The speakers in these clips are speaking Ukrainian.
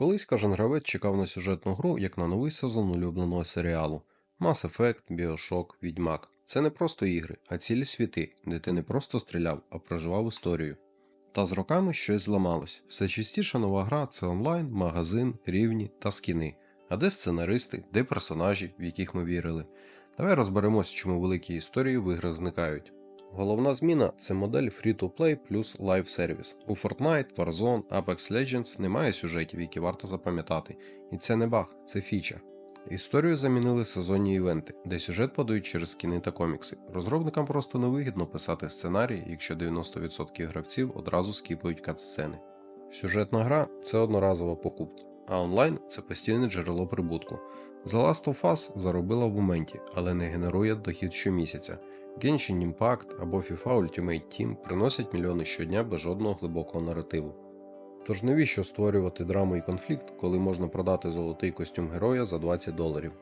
Колись кожен гравець чекав на сюжетну гру як на новий сезон улюбленого серіалу. Mass Effect, Bioshock, Відьмак. Це не просто ігри, а цілі світи, де ти не просто стріляв, а проживав історію. Та з роками щось зламалось. Все частіше нова гра це онлайн, магазин, рівні та скіни. А де сценаристи, де персонажі, в яких ми вірили. Давай розберемось, чому великі історії в іграх зникають. Головна зміна це модель Free-to-Play плюс Live сервіс. У Fortnite, Warzone, Apex Legends немає сюжетів, які варто запам'ятати. І це не баг, це фіча. Історію замінили сезонні івенти, де сюжет подають через скіни та комікси. Розробникам просто невигідно писати сценарій, якщо 90% гравців одразу скіпають катсцени. Сюжетна гра це одноразова покупка, а онлайн це постійне джерело прибутку. The Last of Us заробила в моменті, але не генерує дохід щомісяця. Genshin Impact або FIFA Ultimate Team приносять мільйони щодня без жодного глибокого наративу. Тож навіщо створювати драму і конфлікт, коли можна продати золотий костюм героя за 20 доларів?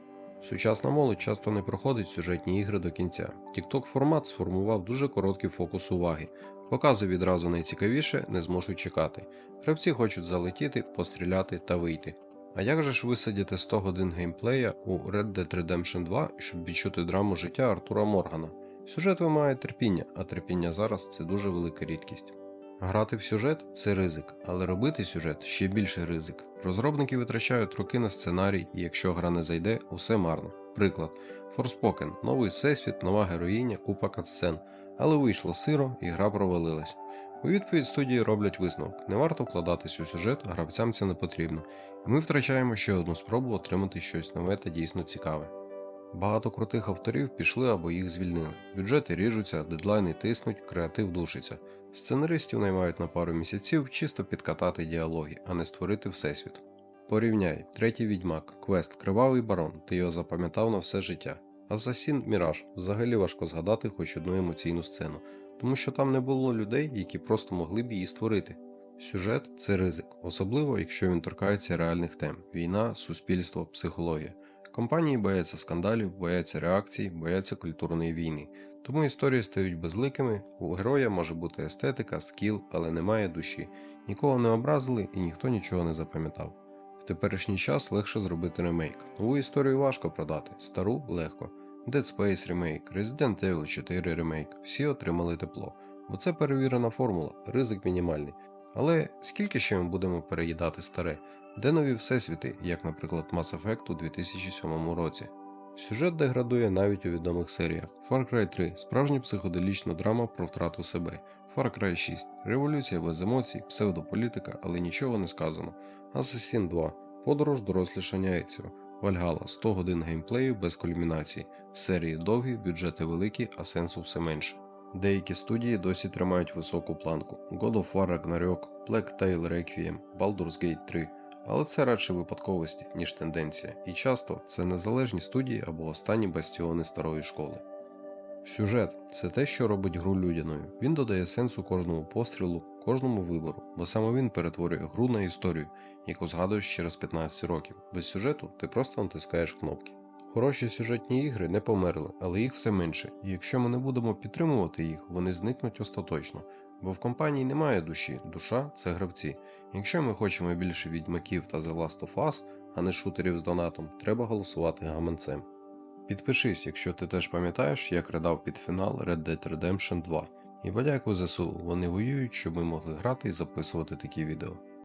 Сучасна молодь часто не проходить сюжетні ігри до кінця. TikTok формат сформував дуже короткий фокус уваги. Показує відразу найцікавіше, не зможуть чекати. Гравці хочуть залетіти, постріляти та вийти. А як же ж висадіти 100 годин геймплея у Red Dead Redemption 2, щоб відчути драму життя Артура Моргана? Сюжет вимагає терпіння, а терпіння зараз це дуже велика рідкість. Грати в сюжет це ризик, але робити сюжет ще більший ризик. Розробники витрачають роки на сценарій, і якщо гра не зайде, усе марно. Приклад: Forspoken, новий всесвіт, нова героїня, купа катсцен, але вийшло сиро і гра провалилась. У відповідь студії роблять висновок: не варто вкладатись у сюжет, гравцям це не потрібно, і ми втрачаємо ще одну спробу отримати щось нове та дійсно цікаве. Багато крутих авторів пішли або їх звільнили. Бюджети ріжуться, дедлайни тиснуть, креатив душиться. Сценаристів наймають на пару місяців чисто підкатати діалоги, а не створити всесвіт. Порівняй, третій відьмак, квест, кривавий барон, ти його запам'ятав на все життя. Асасін Міраж взагалі важко згадати хоч одну емоційну сцену, тому що там не було людей, які просто могли б її створити. Сюжет це ризик, особливо якщо він торкається реальних тем: війна, суспільство, психологія. Компанії бояться скандалів, бояться реакцій, бояться культурної війни. Тому історії стають безликими, у героя може бути естетика, скіл, але немає душі. Нікого не образили і ніхто нічого не запам'ятав. В теперішній час легше зробити ремейк. Нову історію важко продати, стару легко. Dead Space ремейк, Resident Evil 4 ремейк, всі отримали тепло. Бо це перевірена формула, ризик мінімальний. Але скільки ще ми будемо переїдати старе? Де нові всесвіти, як, наприклад, Mass Effect у 2007 році? Сюжет деградує навіть у відомих серіях. Far Cry 3 справжня психоделічна драма про втрату себе. Far Cry 6 революція без емоцій, псевдополітика, але нічого не сказано. Assassin 2 подорож дорослішання Еціо. Вальгала 100 годин геймплею без кульмінації. Серії довгі, бюджети великі, а сенсу все менше. Деякі студії досі тримають високу планку: God of War Ragnarok, Black Tail Requiem, Baldur's Gate 3. Але це радше випадковості, ніж тенденція, і часто це незалежні студії або останні бастіони старої школи. Сюжет це те, що робить гру людяною. Він додає сенсу кожному пострілу, кожному вибору, бо саме він перетворює гру на історію, яку згадуєш через 15 років. Без сюжету ти просто натискаєш кнопки. Хороші сюжетні ігри не померли, але їх все менше, і якщо ми не будемо підтримувати їх, вони зникнуть остаточно. Бо в компанії немає душі, душа це гравці. Якщо ми хочемо більше відьмаків та The Last of Us, а не шутерів з донатом, треба голосувати гаманцем. Підпишись, якщо ти теж пам'ятаєш, як ридав під фінал Red Dead Redemption 2. І подякуй ЗСУ, вони воюють, щоб ми могли грати і записувати такі відео.